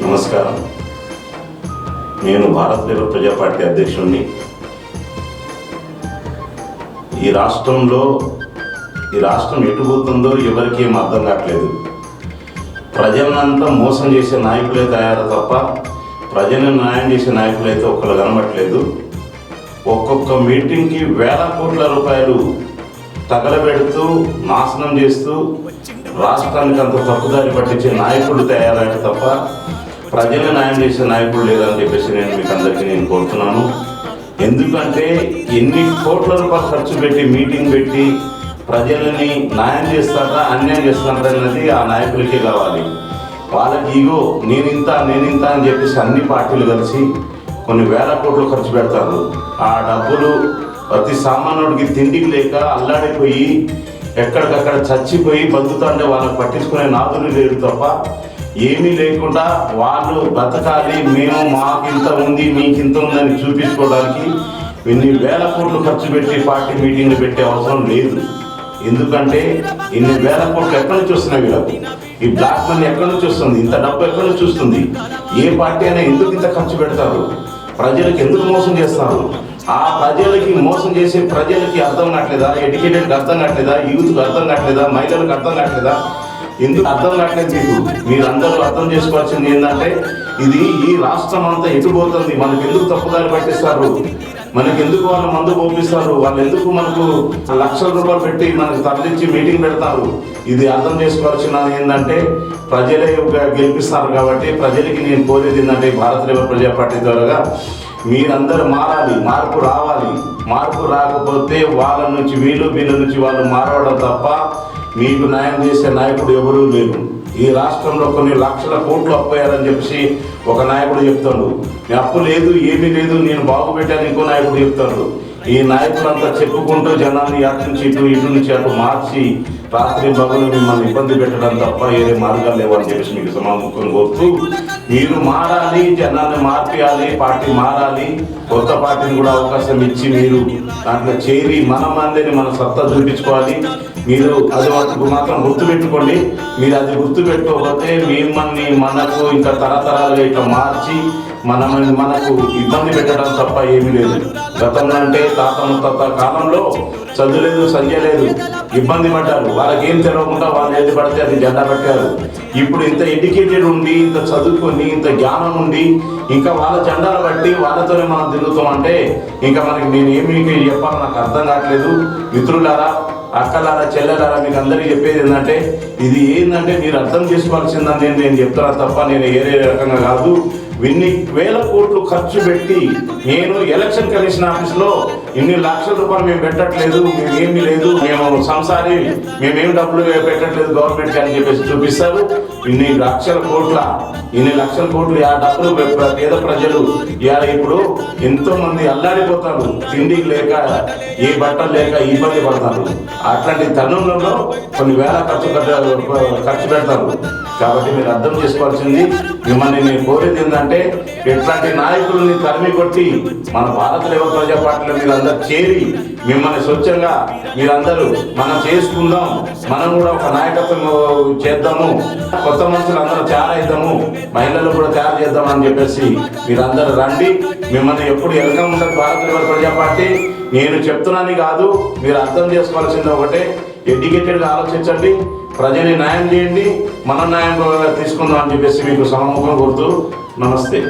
నమస్కారం. నేను భారతదేశ ప్రజా పార్టీ అధ్యక్షుడిని ఈ రాష్ట్రంలో ఈ రాష్ట్రం ఎటు పోతుందో ఎవరికి ఏం అర్థం కావట్లేదు. ప్రజలనంతా మోసం చేసే నాయకులే తయారు తప్ప ప్రజలను న్యాయం చేసే నాయకులైతే ఒక్కరు కనబట్లేదు ఒక్కొక్క మీటింగ్కి వేల కోట్ల రూపాయలు తగలబెడుతూ నాశనం చేస్తూ రాష్ట్రానికి అంత తప్పుదారి పట్టించే నాయకులు తయారయ్యారు తప్ప ప్రజలు న్యాయం చేసే నాయకుడు లేదని చెప్పేసి నేను మీకు అందరికీ నేను కోరుతున్నాను. ఎందుకంటే ఎన్ని కోట్ల రూపాయలు ఖర్చు పెట్టి మీటింగ్ పెట్టి ప్రజలని న్యాయం చేస్తారా అన్యాయం చేస్తారా అన్నది ఆ నాయకులకే కావాలి. వాళ్ళకి ఇగో నేనింత నేనింత అని చెప్పేసి అన్ని పార్టీలు కలిసి కొన్ని వేల కోట్లు ఖర్చు పెడతారు. ఆ డబ్బులు ప్రతి సామాన్యుడికి తిండికి లేక అల్లాడిపోయి ఎక్కడికక్కడ చచ్చిపోయి బతుకుతుంటే వాళ్ళకి పట్టించుకునే నాదులు లేరు తప్ప ఏమీ లేకుండా వాళ్ళు బతకాలి మేము మాకింత ఉంది మీకింత ఉందని చూపించుకోవడానికి ఇన్ని వేల కోట్లు ఖర్చు పెట్టి పార్టీ మీటింగ్లు పెట్టే అవసరం లేదు. ఎందుకంటే ఇన్ని వేల కోట్లు ఎక్కడి నుంచి వస్తున్నాయి వీళ్ళకు? ఈ బ్లాక్ మనీ ఎక్కడి నుంచి వస్తుంది? ఇంత డబ్బు ఎక్కడి నుంచి వస్తుంది? ఏ పార్టీ అయినా ఎందుకు ఇంత ఖర్చు పెడతారు? ప్రజలకు ఎందుకు మోసం చేస్తారు? ఆ ప్రజలకి మోసం చేసే ప్రజలకి అర్థం కావట్లేదా? ఎడ్యుకేటెడ్కి అర్థం కావట్లేదా? యూత్కి అర్థం కావట్లేదా? మహిళలకు అర్థం కావట్లేదా? ఎందుకు అర్థం కావట్లేదు మీకు? మీరందరూ అర్థం చేసుకోవాల్సింది ఏంటంటే ఇది ఈ రాష్ట్రం అంతా ఎటుపోతుంది మనకి ఎందుకు తప్పుదారి పట్టిస్తారు? మనకి ఎందుకు వాళ్ళు మందు పంపిస్తారు? వాళ్ళు ఎందుకు మనకు లక్షల రూపాయలు పెట్టి మనకు తరలించి మీటింగ్ పెడతారు? ఇది అర్థం చేసుకోవాల్సిన ఏంటంటే ప్రజలే గెలిపిస్తారు కాబట్టి ప్రజలకి నేను కోరేది ఏంటంటే భారత లేబర్ ప్రజా పార్టీ ద్వారా మీరందరూ మారాలి మార్పు రావాలి. మార్పు రాకపోతే వాళ్ళ నుంచి వీళ్ళు వీళ్ళ నుంచి వాళ్ళు మారవడం తప్ప మీకు న్యాయం చేసే నాయకుడు ఎవరూ లేరు. ఈ రాష్ట్రంలో కొన్ని లక్షల కోట్లు అప్పయ్యారని చెప్పి ఒక నాయకుడు చెప్తాడు. అప్పు లేదు ఏమీ లేదు నేను బాగుపెట్టాను ఇంకో నాయకుడు చెప్తాడు. ఈ నాయకులంతా చెప్పుకుంటూ జనాన్ని అటు నుంచి ఇటు ఇటు నుంచి అటు మార్చి రాత్రి పగలు మిమ్మల్ని ఇబ్బంది పెట్టడం తప్ప ఏదే మార్గాలు లేవని చెప్పేసి మీకు సమాముఖం కోరుతూ మీరు మారాలి జనాన్ని మార్పియాలి పార్టీ మారాలి కొత్త పార్టీని కూడా అవకాశం ఇచ్చి మీరు దాంట్లో చేరి మన మందిని మన సత్తా చూపించుకోవాలి. మీరు అది మాత్రం గుర్తుపెట్టుకోండి. మీరు అది గుర్తుపెట్టుకోకపోతే మిమ్మల్ని మనకు ఇంకా తరతరాలుగా ఇట్లా మార్చి మనం మనకు ఇబ్బంది పెట్టడం తప్ప ఏమీ లేదు. గతంలో అంటే తాత ముత్తాత కాలంలో చదువులేదు సంజయలేదు లేదు ఇబ్బంది పడ్డారు. వాళ్ళకి ఏం తెలియకుండా వాళ్ళు ఏది పడితే అది జెండా పెట్టారు ఇప్పుడు ఇంత ఎడ్యుకేటెడ్ ఉండి ఇంత చదువుకొని ఇంత జ్ఞానం ఉండి ఇంకా వాళ్ళ జెండాలు బట్టి వాళ్ళతోనే మనం తిరుగుతాం అంటే ఇంకా మనకి నేను ఏమి చెప్పాలో నాకు అర్థం కావట్లేదు. మిత్రులారా అక్కలారా చెల్లెలారా మీకు అందరికీ చెప్పేది ఏంటంటే ఇది ఏంటంటే మీరు అర్థం చేసుకోవాల్సిందని నేను నేను చెప్తున్నా తప్ప నేను ఏరే రకంగా కాదు. ఇన్ని వేల కోట్లు ఖర్చు పెట్టి నేను ఎలక్షన్ కమిషన్ ఆఫీస్లో ఇన్ని లక్షల రూపాయలు మేము పెట్టట్లేదు మేమేమి లేదు మేము సంసారి మేమేం డబ్బులు పెట్టట్లేదు గవర్నమెంట్కి అని చెప్పేసి చూపిస్తారు. ఇన్ని లక్షల కోట్ల ఇన్ని లక్షల కోట్లు ఆ డబ్బులు పేద ప్రజలు ఇవాళ ఇప్పుడు ఎంతో మంది అల్లాడిపోతారు. తిండి లేక ఏ బట్టలు లేక ఇబ్బంది పడతారు. అట్లాంటి తరుణంలో కొన్ని వేల ఖర్చు ఖర్చు పెడతారు. కాబట్టి మీరు అర్థం చేసుకోవాల్సింది మిమ్మల్ని నేను కోరేది ఏంటంటే ఇట్లాంటి నాయకుల్ని తరిమి కొట్టి మన భారత లేబర్ ప్రజా పార్టీలో మీరందరూ చేరి మిమ్మల్ని స్వచ్ఛంగా మీరందరూ మనం చేసుకుందాం మనం కూడా ఒక నాయకత్వం చేద్దాము. కొత్త మనుషులు అందరూ తయారైద్దాము మహిళలు కూడా తయారు చేద్దాం అని చెప్పేసి మీరందరూ రండి. మిమ్మల్ని ఎప్పుడు వెల్కమ్ ఉంటుంది భారత లేబర్ ప్రజా పార్టీ. నేను చెప్తున్నాను కాదు మీరు అర్థం చేసుకోవాల్సింది ఒకటే. ఎడ్యుకేటెడ్గా ఆలోచించండి. ప్రజల్ని న్యాయం చేయండి. మన న్యాయం తీసుకుందాం అని చెప్పేసి మీకు సమముఖం కోరుతూ నమస్తే.